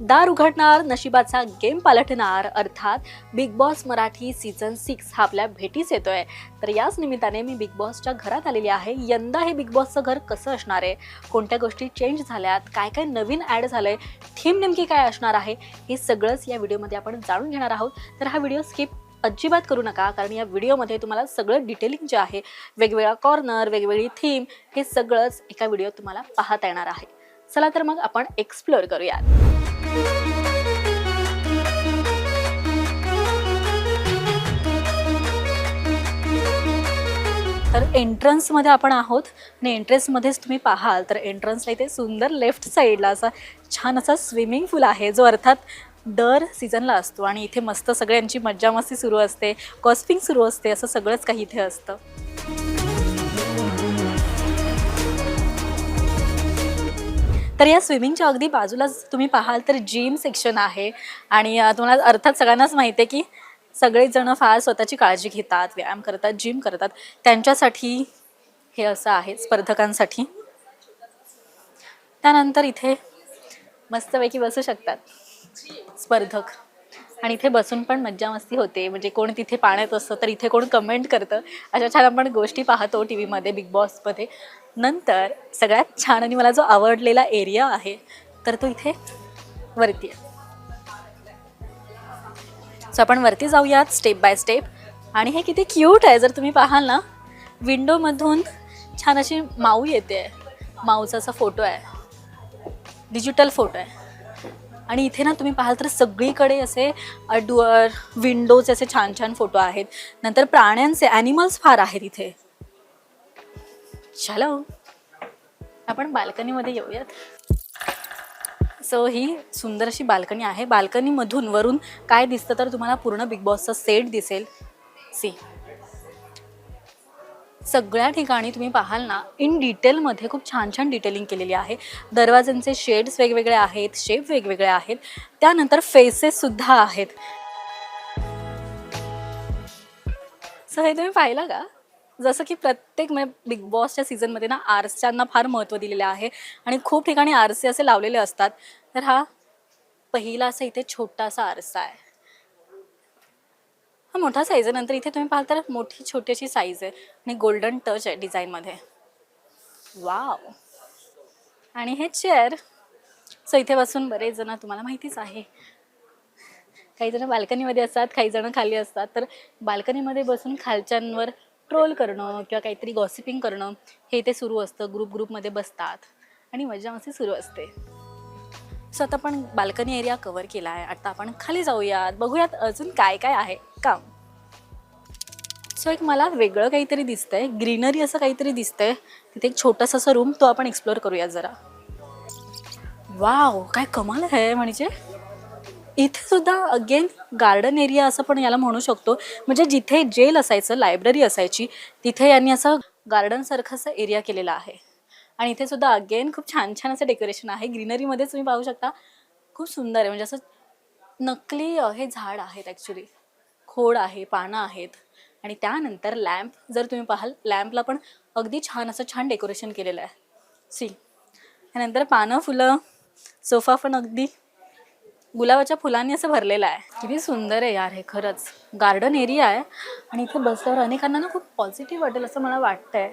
दार उघडणार नशिबाचा गेम पालटणार अर्थात big boss Marathi season six हा आपल्या भेटीस येतोय. तर याच निमित्ताने मी बिग बॉसच्या घरात आलेली आहे. यंदा हे बिग बॉसचं घर कसं असणार आहे? कोणत्या गोष्टी चेंज झाल्यात? काय काय नवीन ॲड झालंय? थीम नेमकी काय असणार आहे? हे सगळंच या व्हिडिओमध्ये आपण जाणून घेणार आहोत. तर हा व्हिडिओ स्किप अजिबात करू नका कारण या व्हिडिओमध्ये तुम्हाला सगळं डिटेलिंग जे आहे वेगवेगळा कॉर्नर वेगवेगळी थीम हे सगळंच एका व्हिडिओ तुम्हाला पाहता येणार आहे. चला तर मग आपण एक्सप्लोअर करूयात. तर एंट्रन्समध्ये आपण आहोत आणि एंट्रन्समध्येच तुम्ही पाहाल तर एंट्रन्सला इथे सुंदर लेफ्ट साईडला असा छान असा स्विमिंग पूल आहे जो अर्थात दर सीझनला असतो आणि इथे मस्त सगळ्यांची मज्जा मस्ती सुरू असते कॉस्पिंग सुरू असते असं सगळंच काही इथे असतं. तर या स्विमिंगच्या अगदी बाजूलाच तुम्ही पाहाल तर जिम सेक्शन आहे. आणि तुम्हाला अर्थात सगळ्यांनाच माहिती आहे की सगळेच जण फार स्वतःची काळजी घेतात व्यायाम करतात जिम करतात. त्यांच्यासाठी हे असं आहे स्पर्धकांसाठी. त्यानंतर इथे मस्तपैकी बसू शकतात स्पर्धक. आणि इथे बसून पण मज्जा मस्ती होते. म्हणजे कोण तिथे पाण्यात असतं तर इथे कोण कमेंट करतं. अशा छान आपण गोष्टी पाहतो टी व्हीमध्ये बिग बॉसमध्ये नंतर सगळ्यात छान आणि मला जो आवडलेला एरिया आहे तर तो इथे वरती आहे. सो आपण वरती जाऊयात स्टेप बाय स्टेप आणि हे किती क्यूट आहे जर तुम्ही पाहाल ना विंडोमधून छान अशी माऊ येते. माऊचा असा फोटो आहे. डिजिटल फोटो आहे. आणि इथे ना तुम्ही पाहाल तर सगळीकडे असे डुअर विंडोज असे छान छान फोटो आहेत. नंतर प्राण्यांचे ॲनिमल्स फार आहेत इथे. चलो आपण बाल्कनीमध्ये येऊयात. सो ही सुंदर अशी बाल्कनी आहे. बाल्कनीमधून वरून काय दिसतं तर तुम्हाला पूर्ण बिग बॉसचा सेट दिसेल. सी सगळ्या ठिकाणी तुम्ही पाहाल ना इन डिटेलमध्ये खूप छान छान डिटेलिंग केलेली आहे. दरवाजांचे शेड्स वेगवेगळे आहेत शेप वेगवेगळे आहेत. त्यानंतर फेसेससुद्धा आहेत. सो हे तुम्ही पाहिलं का? जसं की प्रत्येक म्हणजे बिग बॉसच्या सीझनमध्ये ना आरस्यांना फार महत्त्व दिलेलं आहे. आणि खूप ठिकाणी आरसे असे लावलेले असतात. तर हा पहिला असा इथे छोटासा आरसा आहे. हा मोठा साईज आहे. नंतर इथे तुम्ही पाहाल तर मोठी छोटी अशी साईज आहे. आणि गोल्डन टच आहे डिझाईनमध्ये वाव आणि हे चेअर सो इथे बसून बरेच जण तुम्हाला माहितीच आहे. काही जण बाल्कनीमध्ये असतात काही जण खाली असतात. तर बाल्कनीमध्ये बसून खालच्यांवर ट्रोल करणं किंवा काहीतरी गॉसिपिंग करणं हे ते सुरू असतं. ग्रुप ग्रुपमध्ये बसतात. आणि मजा मस्ती सुरू असते. सो आता आपण बाल्कनी एरिया कव्हर केला आहे आता आपण खाली जाऊयात. बघूयात अजून काय काय आहे. काम सो एक मला वेगळं काहीतरी दिसतंय. ग्रीनरी असं काहीतरी दिसतंय. तिथे एक छोटासा असा रूम तो आपण एक्सप्लोअर करूया जरा. वाव काय कमाल आहे म्हणजे इथे सुद्धा अगेन गार्डन एरिया असं पण याला म्हणू शकतो. म्हणजे जिथे जेल असायचं लायब्ररी असायची तिथे यांनी असं गार्डनसारखं असं एरिया केलेला आहे. आणि इथे सुद्धा अगेन खूप छान छान असं डेकोरेशन आहे. ग्रीनरीमध्येच तुम्ही पाहू शकता. खूप सुंदर आहे. म्हणजे असं नकली हे झाड आहेत ॲक्च्युली खोड आहे पानं आहेत. आणि त्यानंतर लॅम्प जर तुम्ही पाहाल लॅम्पला पण अगदी छान असं छान डेकोरेशन केलेलं आहे. सी त्यानंतर पानं फुलं सोफा पण अगदी गुलाबाच्या फुलांनी असं भरलेलं आहे. किती सुंदर आहे यार हे खरंच. गार्डन एरिया आहे. आणि इथे बसल्यावर अनेकांना ना खूप पॉझिटिव्ह वाटेल असं मला वाटतंय.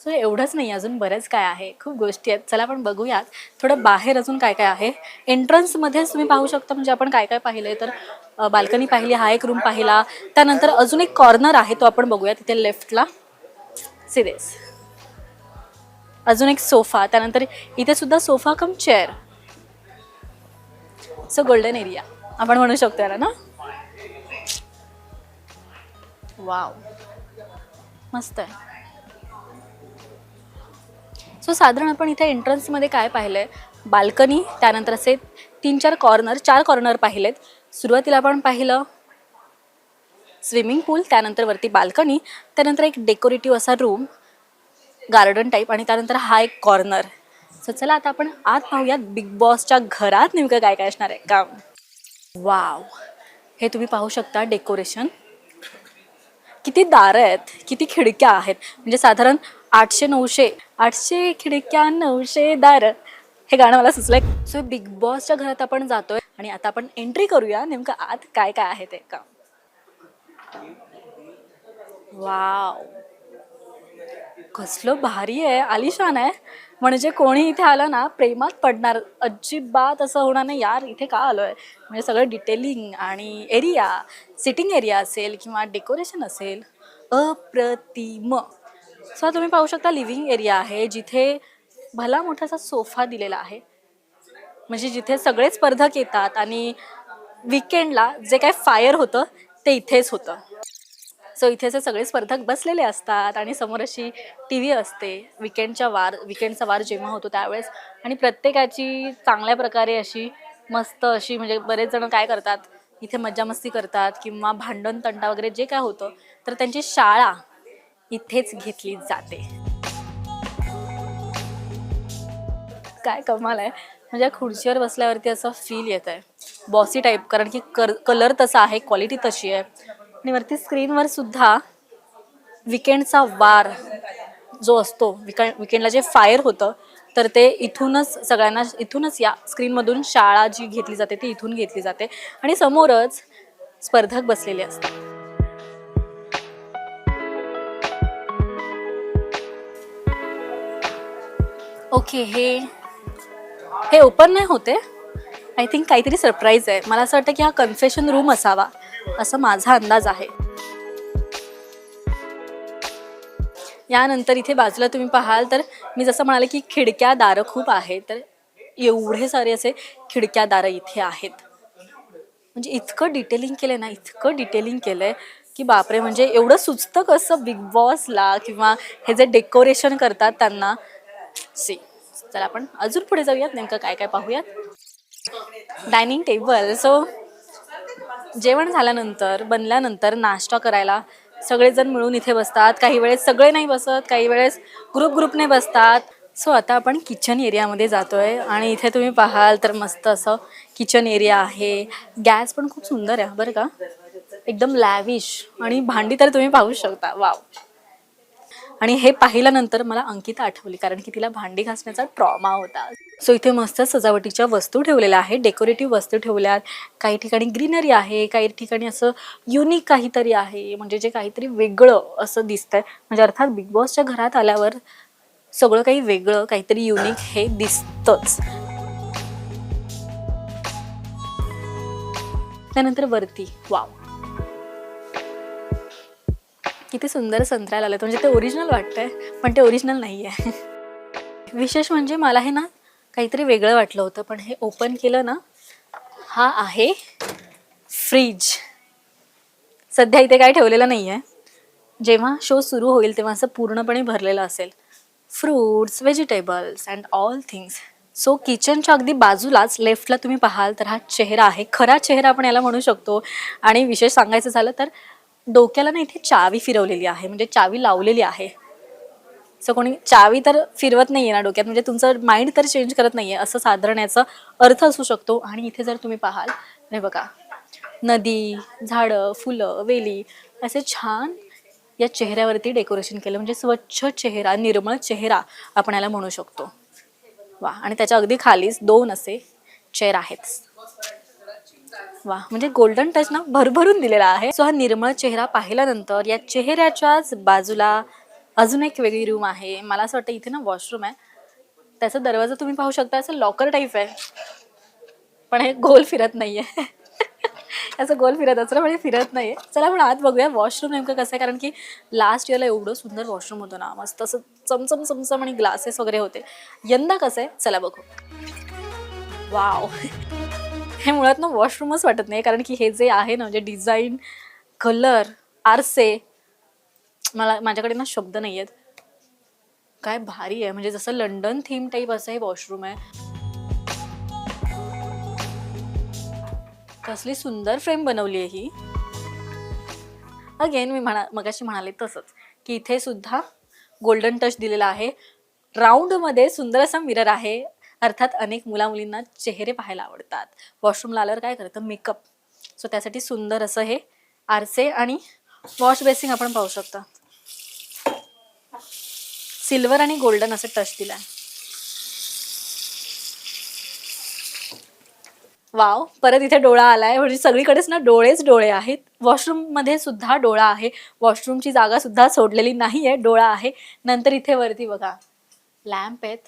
सो एवढंच नाही अजून बरंच काय आहे. खूप गोष्टी आहेत. चला आपण बघूयात. थोडं बाहेर अजून काय काय आहे. एंट्रन्समध्येच तुम्ही पाहू शकता. म्हणजे आपण काय काय पाहिलं आहे तर बाल्कनी पाहिली हा एक रूम पाहिला. त्यानंतर अजून एक कॉर्नर आहे. तो आपण बघूया तिथे लेफ्टला सिरेस अजून एक सोफा त्यानंतर इथे सुद्धा sofa cum chair so golden area आपण म्हणू शकतो याला ना? वाव मस्त आहे. सो साधारण आपण इथे एंट्रन्समध्ये काय पाहिलं आहे बाल्कनी त्यानंतर असे तीन चार कॉर्नर चार कॉर्नर पाहिलेत. सुरुवातीला आपण पाहिलं स्विमिंग पूल त्यानंतर वरती बाल्कनी त्यानंतर एक डेकोरेटिव्ह असा रूम गार्डन टाईप आणि त्यानंतर हा एक कॉर्नर सो चला आता आपण आत पाहूयात बिग बॉसच्या घरात नेमकं काय काय असणार आहे. का वाव. हे तुम्ही पाहू शकता डेकोरेशन. किती दारं आहेत किती खिडक्या आहेत. म्हणजे साधारण आठशे नऊशे आठशे खिडक्या नऊशे दारं. हे गाणं मला सुचलंय. सो बिग बॉसच्या घरात आपण जातोय आणि आता आपण एंट्री करूया नेमकं आत काय काय आहे ते. का वाव. कसलं भारी आहे आलिशान आहे. म्हणजे कोणी इथे आलं ना प्रेमात पडणार. अजिबात असं होणार नाही. यार इथे का आलो आहे म्हणजे सगळं डिटेलिंग आणि एरिया सिटिंग एरिया असेल किंवा डेकोरेशन असेल अप्रतिम. सो तुम्ही पाहू शकता लिव्हिंग एरिया आहे जिथे भला मोठासा सोफा दिलेला आहे. म्हणजे जिथे सगळे स्पर्धक येतात आणि विकेंडला जे काय फायर होतं ते इथेच होतं. सो इथे असे सगळे स्पर्धक बसलेले असतात आणि समोर अशी टी व्ही असते. विकेंडच्या वार विकेंडचा वार जेव्हा होतो त्यावेळेस. आणि प्रत्येकाची चांगल्या प्रकारे अशी मस्त अशी म्हणजे बरेच जण काय करतात इथे मज्जा मस्ती करतात किंवा भांडण तंटा वगैरे जे काय होतं तर त्यांची शाळा इथेच घेतली जाते. काय कमाल आहे. म्हणजे खुर्चीवर बसल्यावरती असं फील येत आहे बॉसी टाईप कारण की कर कलर तसा आहे क्वालिटी तशी आहे. आणि वरती स्क्रीनवर सुद्धा विकेंडचा वार जो असतो विकेंड विकेंडला जे फायर होतं तर ते इथूनच सगळ्यांना इथूनच या स्क्रीनमधून शाळा जी घेतली जाते ती इथून घेतली जाते आणि समोरच स्पर्धक बसलेले असतात. ओके हे हे ओपन नाही होते. आय थिंक काहीतरी सरप्राईज आहे. मला असं वाटतं की हा कन्फेशन रूम असावा. असा माझा अंदाज आहे. यानंतर इथे बाजूला तुम्ही पाहाल तर मी जसं म्हणाले की खिडक्या दारं खूप आहेत तर एवढे सारे असे खिडक्या दारं इथे आहेत. म्हणजे इतकं डिटेलिंग केलं ना इतकं डिटेलिंग केलंय की बापरे म्हणजे एवढं सुचतं कसं बिग बॉसला किंवा हे जे डेकोरेशन करतात त्यांना? सी चला आपण अजून पुढे जाऊयात नेमकं काय काय पाहूयात. डायनिंग टेबल सो जेवण झाल्यानंतर बनल्यानंतर नाश्ता करायला सगळेजण मिळून इथे बसतात. काही वेळेस सगळे नाही बसत काही वेळेस ग्रुप ग्रुपने बसतात. सो आता आपण किचन एरियामध्ये जातोय आणि इथे तुम्ही पाहाल तर मस्त असं किचन एरिया आहे. गॅस पण खूप सुंदर आहे बरं का? एकदम लॅविश आणि भांडी तर तुम्ही पाहू शकता. वाव आणि हे पाहिल्यानंतर मला अंकिता आठवली कारण की तिला भांडी घासण्याचा ट्रॉमा होता. सो इथे मस्त सजावटीच्या वस्तू ठेवलेल्या आहेत डेकोरेटिव्ह वस्तू ठेवल्यात. काही ठिकाणी ग्रीनरी आहे काही ठिकाणी असं युनिक काहीतरी आहे म्हणजे जे काहीतरी वेगळं असं दिसतंय. म्हणजे अर्थात बिग बॉसच्या घरात आल्यावर सगळं काही वेगळं काहीतरी युनिक हे दिसतंच. त्यानंतर वरती वाव किती सुंदर संत्र्याला आलं. म्हणजे ते ओरिजिनल वाटतंय पण ते ओरिजिनल नाही आहे विशेष म्हणजे मला हे ना काहीतरी वेगळं वाटलं होतं पण हे ओपन केलं ना हा आहे फ्रीज सध्या इथे काय ठेवलेलं नाही आहे जेव्हा शो सुरू होईल तेव्हा असं पूर्णपणे भरलेलं असेल. Fruits vegetables and all things so किचनच्या अगदी बाजूलाच लेफ्टला तुम्ही पाहाल तर हा चेहरा आहे. खरा चेहरा आपण याला म्हणू शकतो. आणि विशेष सांगायचं झालं तर डोक्याला ना इथे चावी फिरवलेली आहे म्हणजे चावी लावलेली आहे. सो कोणी चावी तर फिरवत नाहीये ना डोक्यात म्हणजे तुमचं माइंड तर चेंज करत नाहीये असं साधारण याचा अर्थ असू शकतो. आणि इथे जर तुम्ही पाहाल हे बघा नदी झाडं फुलं वेली असे छान या चेहऱ्यावरती डेकोरेशन केलं म्हणजे स्वच्छ चेहरा निर्मळ चेहरा आपण याला म्हणू शकतो. वा आणि त्याच्या अगदी खालीच दोन असे चेअर आहेत. वा म्हणजे गोल्डन टच ना भरभरून दिलेला आहे. सो हा निर्मळ चेहरा पाहिल्यानंतर या चेहऱ्याच्याच बाजूला अजून एक वेगळी रूम आहे. मला असं वाटतं इथे ना वॉशरूम आहे. त्याचा दरवाजा तुम्ही पाहू शकता असं लॉकर टाईप आहे. पण हे गोल फिरत नाहीये. असं गोल फिरत असलं म्हणजे फिरत नाहीये. चला आपण आत बघूया वॉशरूम नेमकं कसं आहे. कारण की लास्ट इयरला एवढं सुंदर वॉशरूम होतं ना. मस्त असं चमचम चमचम आणि ग्लासेस वगैरे होते. यंदा कसं आहे? चला बघू. वाव हे मुळात ना वॉशरूमच वाटत नाही कारण की हे जे आहे ना म्हणजे डिझाईन कलर आरसे मला माझ्याकडे ना शब्द नाही आहेत. काय भारी आहे म्हणजे जसं लंडन थीम टाईप असं हे वॉशरूम आहे. कसली सुंदर फ्रेम बनवली आहे ही. अगेन मी म्हणा मगाशी म्हणाले तसंच की इथे सुद्धा गोल्डन टच दिलेला आहे. राऊंडमध्ये सुंदर असा मिरर आहे. अर्थात अनेक मुला मुलींना चेहरे पाहायला आवडतात. वॉशरूमला आल्यावर काय करतं? मेकअप. सो त्यासाठी सुंदर असं हे आरसे आणि वॉश बेसिंग आपण पाहू शकतो. सिल्वर आणि गोल्डन असं टच दिला वाव परत इथे डोळा आलाय. म्हणजे सगळीकडेच ना डोळेच डोळे आहेत. वॉशरूममध्ये सुद्धा डोळा आहे. वॉशरूमची जागा सुद्धा सोडलेली नाहीये. डोळा आहे. नंतर इथे वरती बघा. लॅम्प आहेत.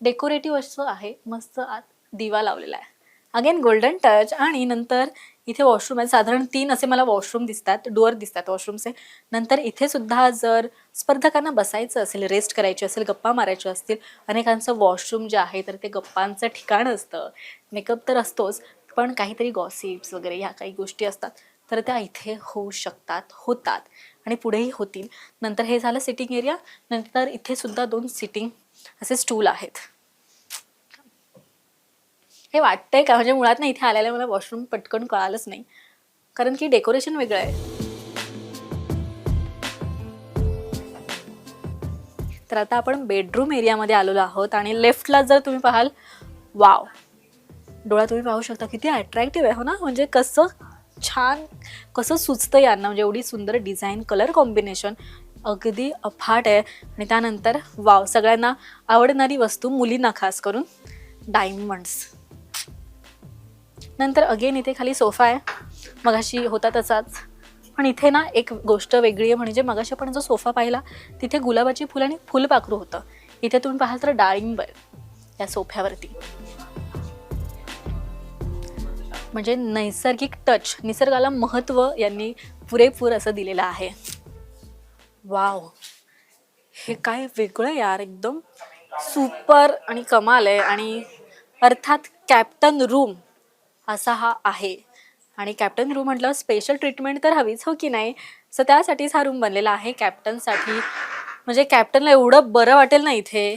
डेकोरेटिव्ह असं आहे मस्त आत दिवा लावलेला आहे. अगेन गोल्डन टच आणि नंतर इथे वॉशरूम आहे साधारण तीन असे मला वॉशरूम दिसतात डोअर दिसतात वॉशरूमचे नंतर इथे सुद्धा जर स्पर्धकांना बसायचं असेल रेस्ट करायची असेल गप्पा मारायच्या असतील अनेकांचं वॉशरूम जे आहे तर ते गप्पांचं ठिकाण असतं. मेकअप तर असतोच पण काहीतरी गॉसिप्स वगैरे ह्या काही गोष्टी असतात तर त्या इथे होऊ शकतात होतात. आणि पुढेही होतील. नंतर हे झालं सिटिंग एरिया नंतर इथे सुद्धा दोन सिटिंग असे स्टूल आहेत. हे वाटतंय का? म्हणजे मुळात नाही इथे आलेलं मला वॉशरूम पटकन कळालंच नाही. कारण की डेकोरेशन वेगळं आहे. तर आता आपण बेडरूम एरियामध्ये आलेलो आहोत आणि लेफ्टला जर तुम्ही पाहाल वाव डोळा तुम्ही पाहू शकता किती अट्रॅक्टिव्ह आहे हो ना? म्हणजे कसं छान कसं सुचतं यांना म्हणजे एवढी सुंदर डिझाईन कलर कॉम्बिनेशन अगदी अफाट आहे. आणि त्यानंतर वाव सगळ्यांना आवडणारी वस्तू मुलींना खास करून डायमंड्स नंतर अगेन इथे खाली सोफा आहे. मगाशी होता तसाच. पण इथे ना एक गोष्ट वेगळी आहे म्हणजे मगाशी आपण जो सोफा पाहिला तिथे गुलाबाची फुलं आणि फुलपाखरू होतं. इथे तुम्ही पाहाल तर डाळिंब आहे या सोफ्यावरती म्हणजे नैसर्गिक टच निसर्गाला महत्त्व यांनी पुरेपूर असं दिलेलं आहे. वाव हे काय वेगळं यार एकदम सुपर आणि कमाल आहे. आणि अर्थात कॅप्टन रूम असा हा आहे. आणि कॅप्टन रूम म्हटलं स्पेशल ट्रीटमेंट तर हवीच हो की नाही? सो त्यासाठीच हा रूम बनलेला आहे. कॅप्टनसाठी म्हणजे कॅप्टनला एवढं बरं वाटेल ना इथे?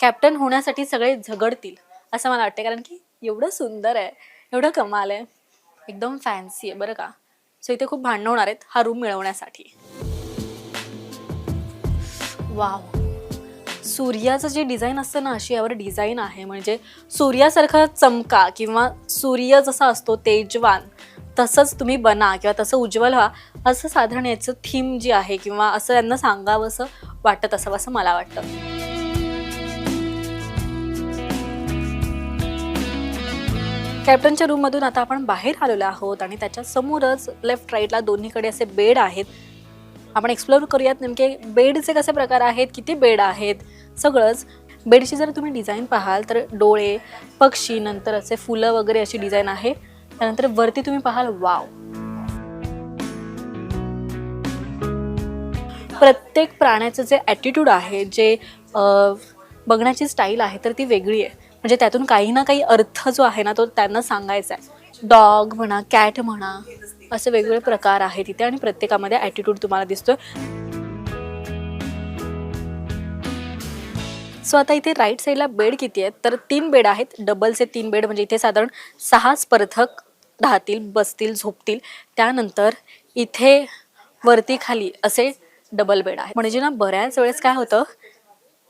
कॅप्टन होण्यासाठी सगळे झगडतील असं मला वाटते कारण की एवढं सुंदर आहे. एवढं कमाल आहे. एकदम फॅन्सी आहे बरं का? सो इथे खूप भांडणं होणार आहेत हा रूम मिळवण्यासाठी. वाव सूर्याचं जे डिझाईन असतं ना अशी यावर डिझाईन आहे. म्हणजे सूर्यासारखा चमका किंवा सूर्य जसा असतो तेजवान तसंच तुम्ही बना किंवा तसं उज्ज्वल व्हा असं साधारण याचं थीम जी आहे किंवा असं यांना सांगावं असं वाटत असावं असं मला वाटतं. कॅप्टनच्या रूममधून आता आपण बाहेर आलेलो आहोत आणि त्याच्या समोरच लेफ्ट राईटला दोन्हीकडे असे बेड आहेत. आपण एक्सप्लोर करूयात नेमके बेडचे कसे प्रकार आहेत किती बेड आहेत सगळंच. बेडची जर तुम्ही डिझाईन पाहाल तर डोळे पक्षी नंतर असे फुलं वगैरे अशी डिझाईन आहे. त्यानंतर वरती तुम्ही पाहाल वाव प्रत्येक प्राण्याचं जे ॲटिट्यूड आहे जे बघण्याची स्टाईल आहे तर ती वेगळी आहे. म्हणजे त्यातून काही ना काही अर्थ जो आहे ना तो त्यांना सांगायचा आहे. डॉग म्हणा कॅट म्हणा असे वेगवेगळे प्रकार आहेत तिथे आणि प्रत्येकामध्ये ॲटिट्यूड तुम्हाला दिसतोय. सो आता इथे राईट साईडला बेड किती आहेत? तर तीन बेड आहेत. डबलचे तीन बेड म्हणजे इथे साधारण सहा स्पर्धक राहतील बसतील झोपतील. त्यानंतर इथे वरती खाली असे डबल बेड आहे म्हणजे ना बऱ्याच वेळेस काय होतं?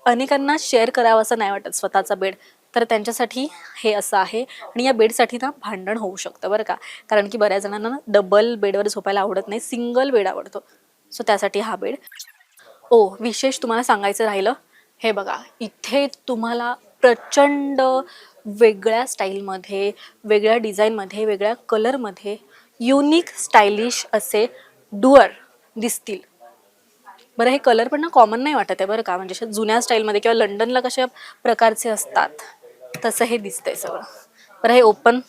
अनेकांना शेअर करावं असं नाही वाटत स्वतःचा बेड तर त्यांच्यासाठी हे असं आहे. आणि या बेडसाठी ना भांडण होऊ शकतं बरं का. कारण की बऱ्याच जणांना डबल बेडवर झोपायला आवडत नाही सिंगल बेड आवडतो. सो त्यासाठी हा बेड. ओ विशेष तुम्हाला सांगायचं राहिलं हे बघा इथे तुम्हाला प्रचंड वेगळ्या स्टाईलमध्ये वेगळ्या डिझाईनमध्ये वेगळ्या कलरमध्ये युनिक स्टायलिश असे डुअर दिसतील. बरं हे कलर पण ना कॉमन नाही वाटत आहे बरं का. म्हणजे अशा जुन्या स्टाईलमध्ये किंवा लंडनला कशा प्रकारचे असतात. तसं हे दिसतंय सगळं. बरं हे ओपन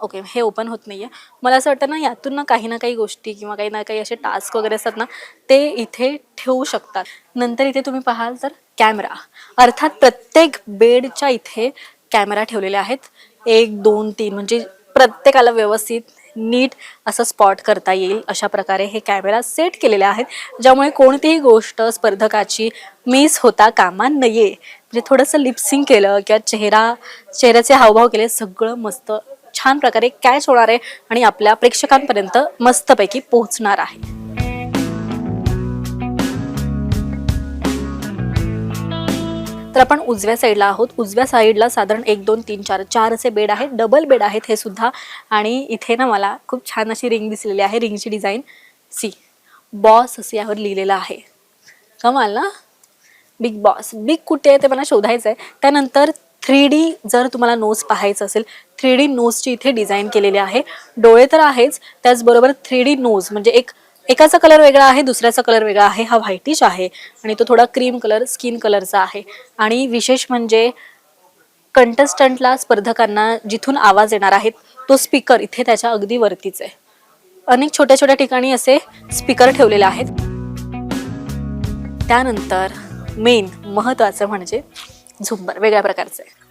ओके हे ओपन होत नाही आहे मला असं वाटतं ना यातून ना काही ना काही गोष्टी किंवा काही ना काही असे टास्क वगैरे असतात ना ते इथे ठेवू शकतात. नंतर इथे तुम्ही पाहाल तर कॅमेरा अर्थात प्रत्येक बेडच्या इथे कॅमेरा ठेवलेले आहेत. एक दोन तीन म्हणजे प्रत्येकाला व्यवस्थित नीट असं स्पॉट करता येईल अशा प्रकारे हे कॅमेरा सेट केलेले आहेत ज्यामुळे कोणतीही गोष्ट स्पर्धकाची मिस होता कामा नये. म्हणजे थोडंसं लिपसिंग केलं किंवा चेहरा चेहऱ्याचे हावभाव केले सगळं मस्त छान प्रकारे कॅच होणार आहे आणि आपल्या प्रेक्षकांपर्यंत मस्तपैकी पोहोचणार आहे. तर आपण उजव्या साईडला आहोत. उजव्या साईडला साधारण एक दोन तीन चार चार असे बेड आहेत. डबल बेड आहेत हे सुद्धा. आणि इथे ना मला खूप छान अशी रिंग दिसलेली आहे. रिंगची डिझाईन सी बॉस असं यावर लिहिलेलं आहे. कमाल ना? बिग बॉस बिग कुठे आहे ते मला शोधायचं आहे त्यानंतर थ्री डी जर तुम्हाला नोज पाहायचं असेल थ्री डी नोजची इथे डिझाईन केलेली आहे. डोळे तर आहेच त्याचबरोबर थ्री डी नोज म्हणजे एक एकाचा कलर वेगळा आहे दुसऱ्याचा कलर वेगळा आहे हा व्हाईटिश आहे. आणि तो थोडा क्रीम कलर स्किन कलरचा आहे. आणि विशेष म्हणजे कंटेस्टंटला स्पर्धकांना जिथून आवाज येणार आहे तो स्पीकर इथे त्याच्या अगदी वरतीच आहे. अनेक छोट्या छोट्या ठिकाणी असे स्पीकर ठेवलेले आहेत. त्यानंतर मेन महत्त्वाचं म्हणजे झुंबर वेगळ्या प्रकारचं आहे.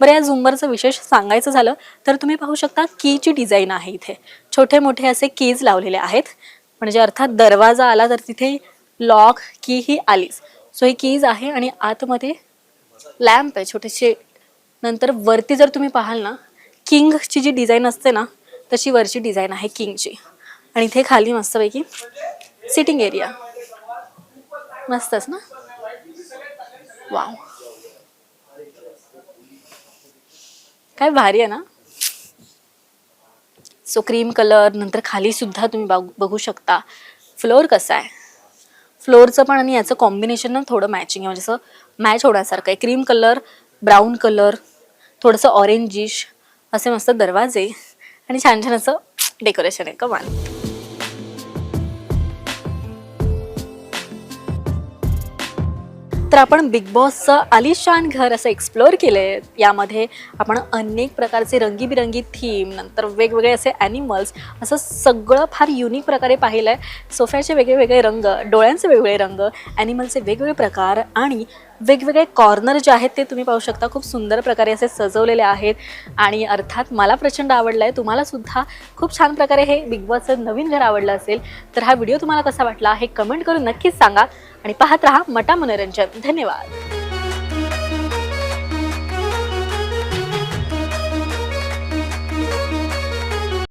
बरं या झुंबरचं विशेष सांगायचं झालं तर तुम्ही पाहू शकता कीची डिझाईन आहे इथे. छोटे मोठे असे कीज लावलेले आहेत. म्हणजे अर्थात दरवाजा आला तर तिथे लॉक की ही आलीच. सो ही कीज आहे आणि आतमध्ये लॅम्प आहे छोटेसे. नंतर वरती जर तुम्ही पाहाल ना किंगची जी डिझाईन असते ना तशी वरची डिझाईन आहे किंगची. आणि इथे खाली मस्तपैकी सिटिंग एरिया. मस्तच ना? वाव. काय भारी आहे ना? सो क्रीम कलर नंतर खाली सुद्धा तुम्ही बघ बघू शकता. फ्लोअर कसा आहे? फ्लोअरचं पण आणि याचं कॉम्बिनेशन ना थोडं मॅचिंग आहे. म्हणजे असं मॅच होण्यासारखं आहे. क्रीम कलर ब्राऊन कलर थोडंसं ऑरेंजिश असे मस्त दरवाजे. आणि छान छान असं डेकोरेशन आहे. कमाल तर आपण बिग बॉसचं आलिशान घर असं एक्सप्लोअर आहे यामध्ये आपण अनेक प्रकारचे रंगीबिरंगी थीम नंतर वेगवेगळे असे ॲनिमल्स असं सगळं फार युनिक प्रकारे पाहिलं आहे सोफ्याचे वेगवेगळे रंग डोळ्यांचे वेगवेगळे रंग ॲनिमलचे वेगवेगळे प्रकार आणि वेगवेगळे कॉर्नर जे आहेत ते तुम्ही पाहू शकता. खूप सुंदर प्रकारे असे सजवलेले आहेत. आणि अर्थात मला प्रचंड आवडलं आहे तुम्हालासुद्धा खूप छान प्रकारे हे बिग बॉसचं नवीन घर आवडलं असेल तर हा व्हिडिओ तुम्हाला कसा वाटला हे कमेंट करून नक्कीच सांगा. आणि पाहत राहा मटा मनोरंजन. धन्यवाद.